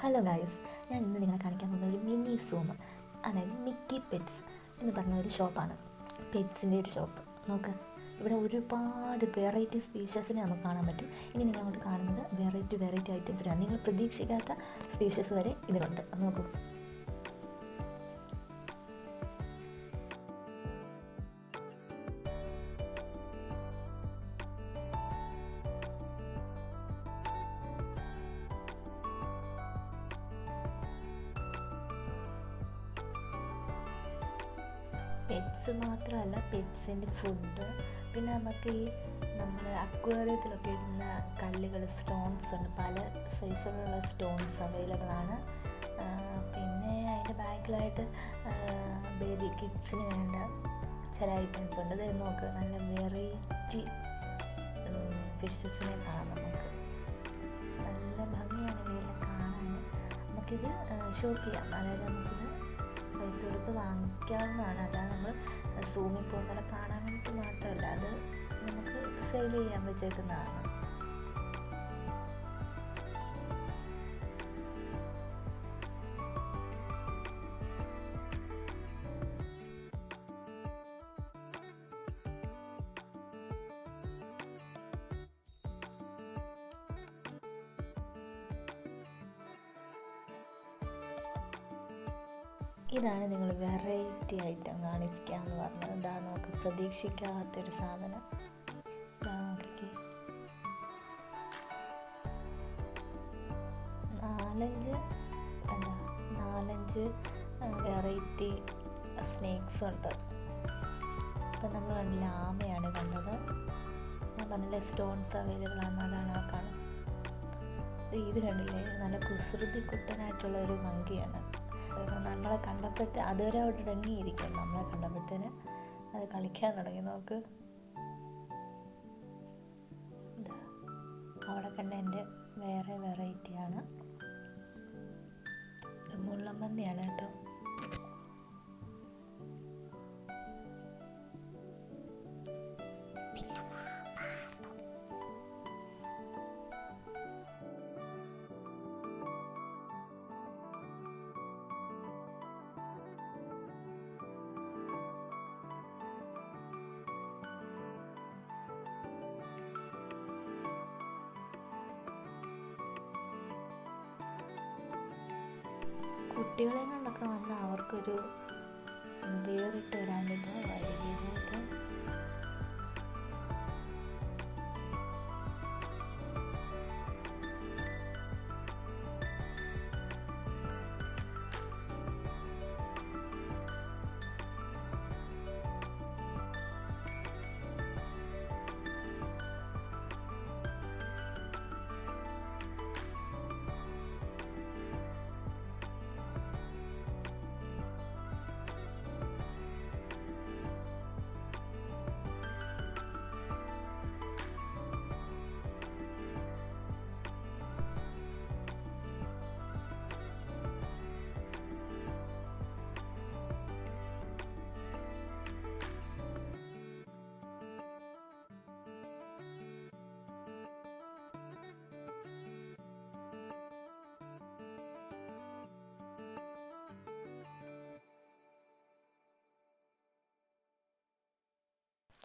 Hello guys ഞാൻ ഇന്ന് നിങ്ങളെ കാണിക്കാൻ പോകുന്ന ഒരു മിനി സൂം അതായത് മിക്കി പെറ്റ്സ് എന്ന് പറഞ്ഞ ഒരു ഷോപ്പാണ് പെറ്റ്സിന്റെ ഒരു ഷോപ്പ് നോക്ക് ഇവിടെ ഒരുപാട് വെറൈറ്റി സ്പീഷ്യസിനെ നമുക്ക് കാണാൻ പറ്റും. ഇനി നിങ്ങൾ അങ്ങോട്ട് കാണുന്നത് വെറൈറ്റി വെറൈറ്റി ഐറ്റംസിനാണ് നിങ്ങൾ പ്രതീക്ഷിക്കാത്ത സ്പീഷ്യസ് വരെ ഇതിലുണ്ട്. നോക്കൂ. പെറ്റ്സ് മാത്രമല്ല പെറ്റ്സിന്റെ ഫുഡ് പിന്നെ നമുക്ക് ഈ നമ്മൾ അക്വേറിയത്തിലൊക്കെ ഇടുന്ന കല്ലുകൾ സ്റ്റോൺസ് ഉണ്ട്. പല സൈസിലുള്ള സ്റ്റോൺസ് അവൈലബിൾ ആണ്. പിന്നെ അതിന്റെ ബാക്കിലായിട്ട് ബേബി കിഡ്സിന് വേണ്ട ചില ഐറ്റംസ് ഉണ്ട്. ഇത് നോക്ക് നല്ല വെറൈറ്റി ഫിഷസിനെ കാണാം നമുക്ക്. നല്ല ഭംഗിയാണ് ഇവയെല്ലാം കാണാൻ. നമുക്കിത് ഷോപ്പ് ചെയ്യാം. അതായത് നമുക്കിത് പൈസ കൊടുത്ത് വാങ്ങിക്കാവുന്നതാണ്. അതാണ് നമ്മൾ സൂമിൽ പോകുന്നത് കാണാൻ വേണ്ടിയിട്ട് മാത്രമല്ല അത് നമുക്ക് സെയിൽ ചെയ്യാൻ വെച്ചേക്കുന്നതാണ്. ഇതാണ് നിങ്ങൾ വെറൈറ്റി ഐറ്റം എന്ന് പറഞ്ഞത്. എന്താ നമുക്ക് പ്രതീക്ഷിക്കാത്തൊരു സാധനം. നാലഞ്ച് എന്താ നാലഞ്ച് വെറൈറ്റി സ്നേക്സ് ഉണ്ട്. ഇപ്പം നമ്മൾ കണ്ടില്ല ആമയാണ് കണ്ടത്. ഞാൻ പറഞ്ഞില്ലേ സ്റ്റോൺസ് അവൈലബിൾ ആണ് അതാണ് ആ കാണുന്നത്. ഇത് കണ്ടില്ലേ? നല്ല കുസൃതി കുട്ടനായിട്ടുള്ള ഒരു മങ്കിയാണ് കാരണം നമ്മളെ കണ്ടപ്പോഴത്തെ അതുവരെ അവിടെ ഇടങ്ങിയിരിക്കും നമ്മളെ കണ്ടപ്പോഴത്തേന് അത് കളിക്കാൻ തുടങ്ങി. നോക്ക്. അവിടെ കണ്ട എന്റെ വേറെ വെറൈറ്റിയാണ് മുള്ളമ്മന്തിയാണ് കേട്ടോ. കുട്ടികളെ കൊണ്ടൊക്കെ വന്നാൽ അവർക്കൊരു വേറിട്ട് ഒരു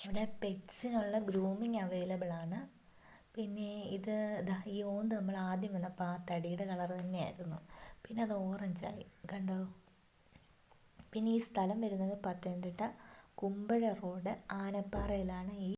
ഇവിടെ പെറ്റ്സിനുള്ള ഗ്രൂമിങ് അവൈലബിൾ ആണ് പിന്നെ ഇത് ദാ ഈ ഓന്ത് നമ്മൾ ആദ്യം വന്നപ്പോൾ ആ തടിയുടെ കളർ തന്നെയായിരുന്നു. പിന്നെ അത് ഓറഞ്ചായി. കണ്ടോ? പിന്നെ ഈ സ്ഥലം വരുന്നത് പത്തനംതിട്ട കുമ്പഴ റോഡ് ആനപ്പാറയിലാണ് ഈ